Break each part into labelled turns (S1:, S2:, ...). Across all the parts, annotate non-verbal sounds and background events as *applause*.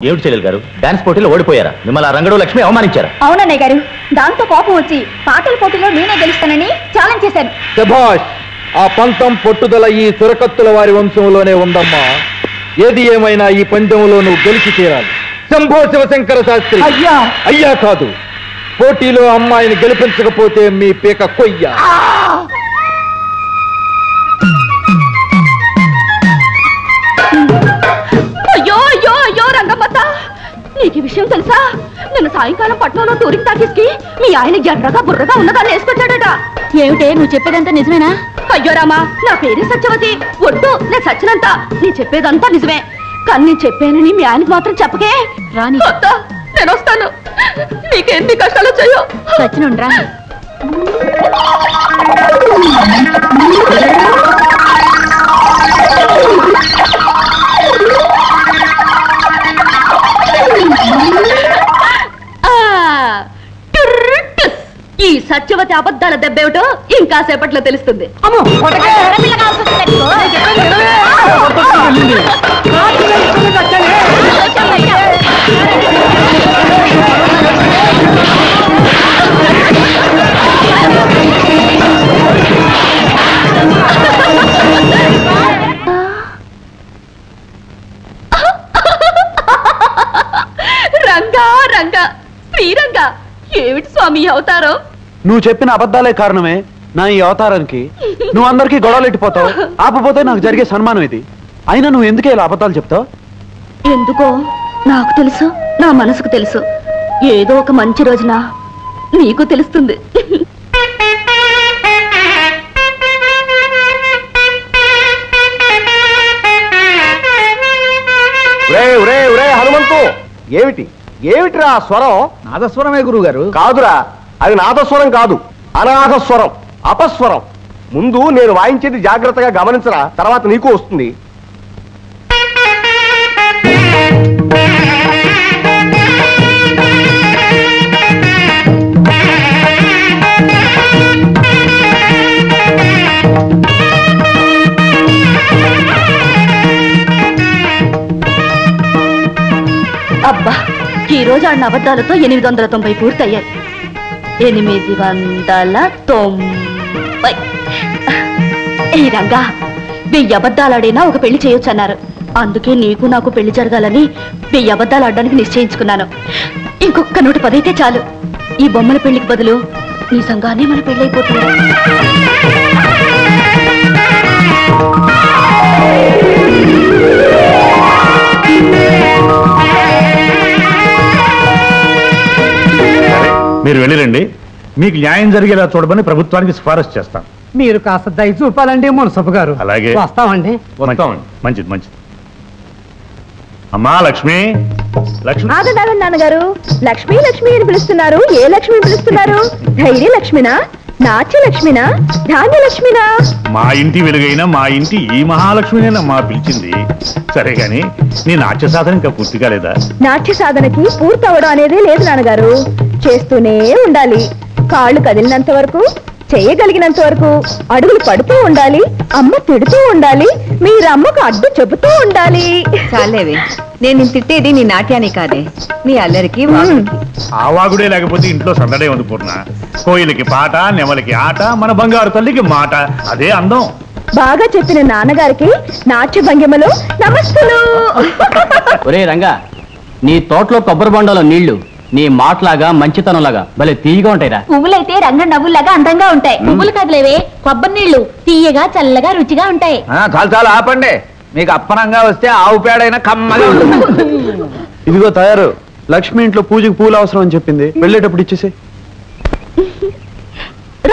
S1: ఏమిటి చెల్లెలు గారు? డాన్స్ పోటీలో ఓడిపోయారా? మిమ్మల్ని ఆ రంగడు లక్ష్మి అవమానించారా?
S2: అవునన్నయ్య గారు దాంతో కోపం వచ్చి పాటల పోటీలో నేనే గెలుస్తానని ఛాలెంజ్ చేశాను
S3: శభాష్ ఆ పంతం పట్టుదల ఈ సురకత్తుల వారి వంశంలోనే ఉందమ్మా. ఏది ఏమైనా ఈ పందెంలో నువ్వు గెలిచి తీరాలి శంభో శివశంకర శాస్త్రి.
S4: అయ్యా!
S3: అయ్యా కాదు. పోటీలో అమ్మాయిని గెలిపించకపోతే మీ పీక కొయ్య.
S2: విషయం తెలుసా? నిన్న సాయంకాలం పట్నంలో టూరింగ్ టాకీస్కి మీ ఆయన ఎర్రగా బుర్రగా ఉన్నదాన్ని వేసుకొచ్చాడట ఏమిటే? నువ్వు చెప్పేదంతా నిజమేనా? అయ్యో రామా నా పేరు సత్యవతి. ఒట్టు నేను సచ్చినంత. నీ చెప్పేదంతా నిజమే. కానీ నేను చెప్పానని మీ ఆయనకి మాత్రం చెప్పకే. రాని నేను వస్తాను. నీకెన్ని కష్టాలు వచ్చాయో. సచ్చినుండ్రా *laughs* ఈ సత్యవతి అబద్ధాల దెబ్బేమిటో ఇంకా సేపట్లో తెలుస్తుంది. రంగా రంగా శ్రీరంగా ఏమిటి స్వామి అవతారం?
S5: నువ్వు చెప్పిన అబద్ధాలే కారణమే నా ఈ అవతారానికి. నువ్వు అందరికీ గొడవలు ఎట్టిపోతావు? ఆపపోతే నాకు జరిగే సన్మానం ఇది. అయినా నువ్వు ఎందుకే ఇలా అబద్ధాలు చెప్తావు?
S2: ఎందుకో? నాకు తెలుసు. నా మనసుకు తెలుసు. ఏదో ఒక మంచి రోజున నీకు తెలుస్తుంది.
S3: రే రే రే హనుమంతు! ఏమిటి? ఏమిటిరా ఆ స్వరం?
S4: నాదస్వరమే గురువు గారు
S3: కాదురా అది నాదస్వరం కాదు అనాథస్వరం అపస్వరం. ముందు నేను వాయించేది జాగ్రత్తగా గమనించరా తర్వాత నీకు వస్తుంది.
S2: అబ్బా ఈ రోజు ఆడిన అబద్ధాలతో ఎనిమిది వందల తొంభై పూర్తయ్యాయి. ఎనిమిది వందల తొంభై. ఈ రంగా వెయ్యి అబద్ధాలాడైనా ఒక పెళ్ళి చేయొచ్చు అన్నారు అందుకే నీకు నాకు పెళ్ళి జరగాలని వెయ్యి అబద్ధాలు ఆడడానికి నిశ్చయించుకున్నాను. ఇంకొక నూట పదైతే చాలు. ఈ బొమ్మల పెళ్ళికి బదులు నిజంగానే మన పెళ్ళి అయిపోతుంది
S6: మీరు వెళ్ళిరండి. మీకు న్యాయం జరిగేలా చూడమని ప్రభుత్వానికి సిఫారసు చేస్తాం.
S4: మీరు కాస్త దయ చూపాలండి మునసపు గారు.
S6: అలాగే.
S4: వస్తామండి.
S6: మంచిది, మంచిది మంచిది. అమ్మా లక్ష్మి. లక్ష్మి.
S2: నాన్నగారు. లక్ష్మి లక్ష్మి అని పిలుస్తున్నారు. ఏ లక్ష్మి పిలుస్తున్నారు? ధైర్య లక్ష్మినా? నాట్య లక్ష్మినా ధాన్య లక్ష్మినా
S6: మా ఇంటి వెలుగైన మా ఇంటి ఈ మహాలక్ష్మినేనా మా పిలిచింది. సరే గాని నీ నాట్య సాధన ఇంకా పూర్తి కాలేదా?
S2: నాట్య సాధనకి పూర్తవడం అనేదే లేదు నాన్నగారు. చేస్తూనే ఉండాలి. కాళ్ళు కదిలినంత వరకు చేయగలిగినంత వరకు అడుగులు పడుతూ ఉండాలి అమ్మ తిడుతూ ఉండాలి మీరు అమ్మకు అడ్డు చెబుతూ ఉండాలి.
S7: చాలేవే. నేను నిన్ను తిట్టేది నీ నాట్యాన్ని కాదే. నీ అల్లరికి వాగుడికి.
S6: ఆ వాగుడే లేకపోతే ఇంట్లో సందడే ఉంది పూర్ణ. కోయిలకి పాట నెమలికి ఆట మన బంగారు తల్లికి మాట. అదే అందం.
S2: బాగా చెప్పిన నాన్నగారికి నాట్య భంగిమలో నమస్తులు
S1: ఒరే రంగా నీ తోటలో కొబ్బరి బొండలో నీళ్ళు. నీ మాటలాగా మంచితనంలాగా భలే తీయగా ఉంటాయిరా.
S2: పువ్వులైతే రంగ నవ్వులాగా అందంగా ఉంటాయి. పువ్వులు కదలేవే కొబ్బరి నీళ్ళు తీయగా చల్లగా రుచిగా ఉంటాయి.
S3: చాలు చాలు ఆపండి. మీకు అప్పనంగా వస్తే ఆవు పేడైనా కమ్మగా ఉంటుంది.
S5: ఇదిగో తయారు. లక్ష్మి ఇంట్లో పూజకి పూలు అవసరం అని చెప్పింది. వెళ్ళేటప్పుడు ఇచ్చేసి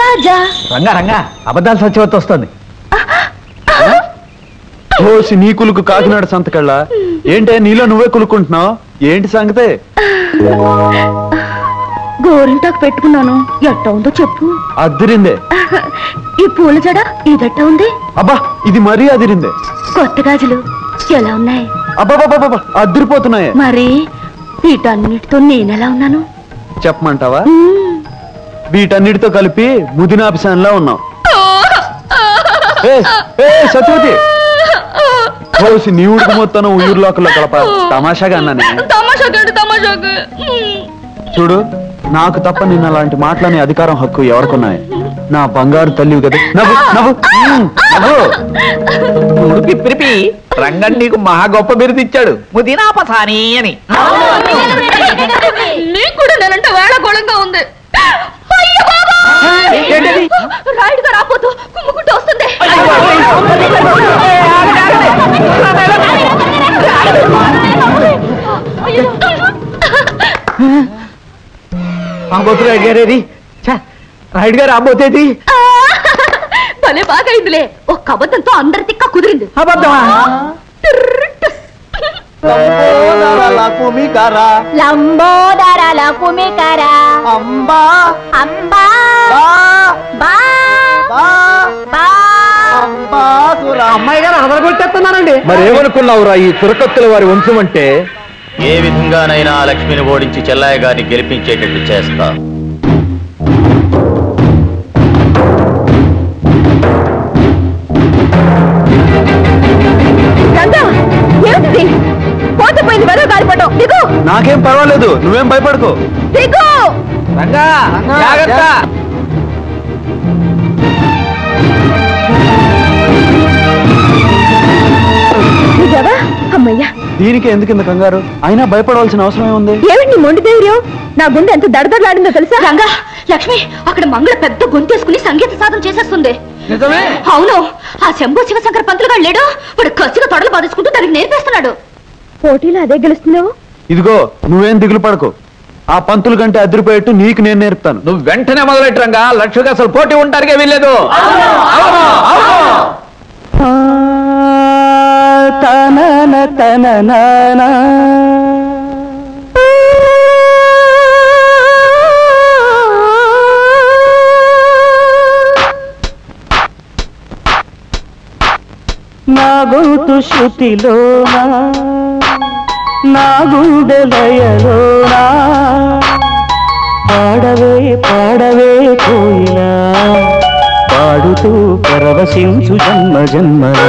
S2: రాజా.
S3: రంగా రంగా అబద్ధాలు సత్యవతి వస్తుంది.
S5: ఓసి నీ కులుకు కాకినాడ సంతకళ్ళ. ఏంటే నీలో నువ్వే కులుకుంటున్నావు ఏంటి సంగతే?
S2: గోరింటాకు పెట్టుకున్నాను. ఎట్ట ఉందో చెప్పు.
S5: అదిరిందే.
S2: ఈ పూల జడ ఇదట్ట ఉంది?
S5: అబ్బా ఇది మరీ అదిరిందే.
S2: కొత్త గాజులు ఎలా ఉన్నాయి?
S5: అబ్బాబాబాబా అదిరిపోతున్నాయే.
S2: మరి వీటన్నిటితో నేనెలా ఉన్నాను?
S5: చెప్పమంటావా. వీటన్నిటితో కలిపి ముదినాభిసాన్లా ఉన్నావు. ఏ సత్యవతి! కోసి నీ ఉడుకు మొత్తం ఉయ్యూరు లోకల్లో కలప తమాషాగా అన్నానే. చూడు నాకు తప్ప నిన్న అలాంటి మాటలనే అధికారం హక్కు ఎవరికున్నాయి? నా బంగారు తల్లి కదా. నవ్వు నవ్వు. మ్మ్, నవ్వు.
S4: చూడు పిప్పిరిపి రంగన్ నీకు మహా గొప్ప బిరుదు ఇచ్చాడు. ముదినాపసాని అని.
S2: నీకు కూడా నేనంటే వేళకోళంగా ఉంది! రాయుడుగా రాపోతూ కుమ్ముకుంటూ వస్తుంది.
S4: రాబోతు రాయుడు గారేది ఛ, రాయుడు గారు రాబోతేది
S2: భలే బాగా అయిందిలే ఒక్క అబద్ధంతో అందరి తిక్క కుదిరింది.
S4: అబద్ధమా?
S2: లంబోదర కుమికర
S4: అంబా.
S2: అంబా. బా. బా.
S4: అమ్మాయి గారు అదరగొట్టేస్తున్నానండి
S3: మరేమనుకున్నావురా ఈ చురకత్తుల వారి వంశం అంటే
S1: ఏ విధంగానైనా లక్ష్మిని ఓడించి చెల్లాయ గారిని గెలిపించేటట్టు చేస్తా.
S2: రంగా ఏమిటిది? పోతే పోయింది వెదవ గాలిపటం. దిగు.
S5: నాకేం పర్వాలేదు నువ్వేం భయపడకు.
S2: దిగు.
S4: రంగా జాగ్రత్త.
S2: నిజావా అమ్మయ్యా.
S5: దీనికి ఎందుకు ఇంత కంగారు? అయినా భయపడవలసిన అవసరం ఏముంది
S2: ఏమిటి నీ మొండి ధైర్యం? నా గుండె ఎంత దడదడలాడిందో తెలుసా? రంగా లక్ష్మి అక్కడ మంగళ పెద్ద గొంతేసుకుని సంగీత సాధన చేసేస్తుంది.
S4: నిజమే?
S2: అవును. ఆ శంభు శివశంకర్ పంతులు గారు లేడు. వాడు కసిగా తొడలు బాధేసుకుంటూ దానికి నేర్పేస్తున్నాడు. పోటీలో అదే గెలుస్తున్నావు?
S5: ఇదిగో నువ్వేం దిగులు పడకు. ఆ పంతులు కంటే అదిరిపోయేట్టు నీకు నేను నేర్పుతాను.
S4: నువ్వు వెంటనే మొదలెట్టు రంగా. లక్ష్మికి అసలు పోటీ ఉంటారుగా వీల్లేదు. అవును, అవును.
S8: నా గొంతు శృతిలోనా? నా గుండె పాడవే పాడవే కోయిలా పాడుతూ పరవశించు జన్మ జన్మలా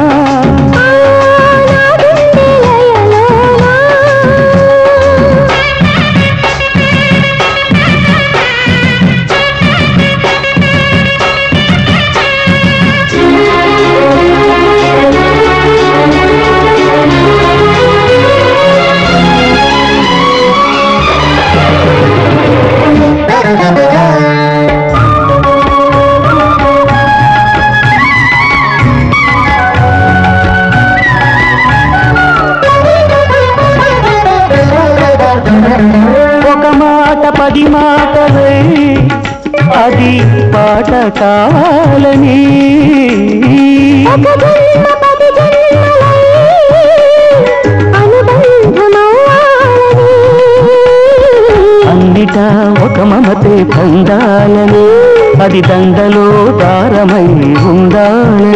S8: అది పది అది పాట కావాలని అన్నిటా ఒక మమతే పొందాలని అది దండలో దారమై ఉండాలని.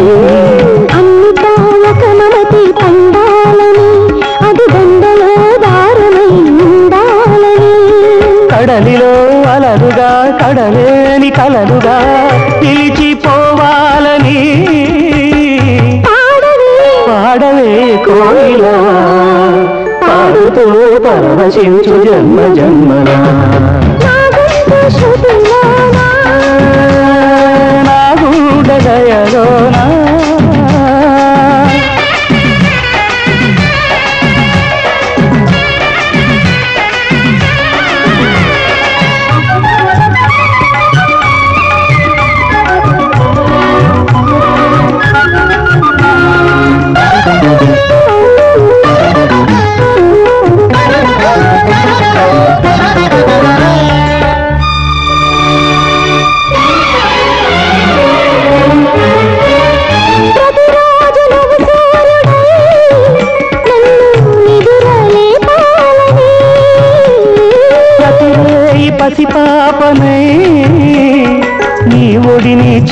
S8: కడలిలో అలరుగా కడలేని కలలుగా పిలిచిపోవాలని పాడవే కోయిలా పాడుతూ పరవశించు జన్మ జన్మలా.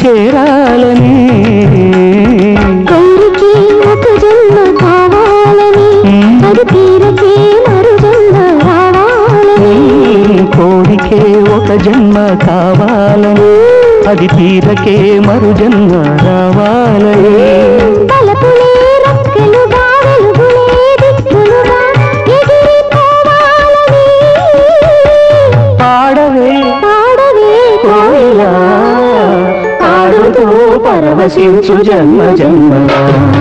S8: చేరాలని. కోరికే ఒక జన్మ కావాలని. అది తీరకే మరు జన్మ రావాలని. కోయిలా జన్మ జన్మ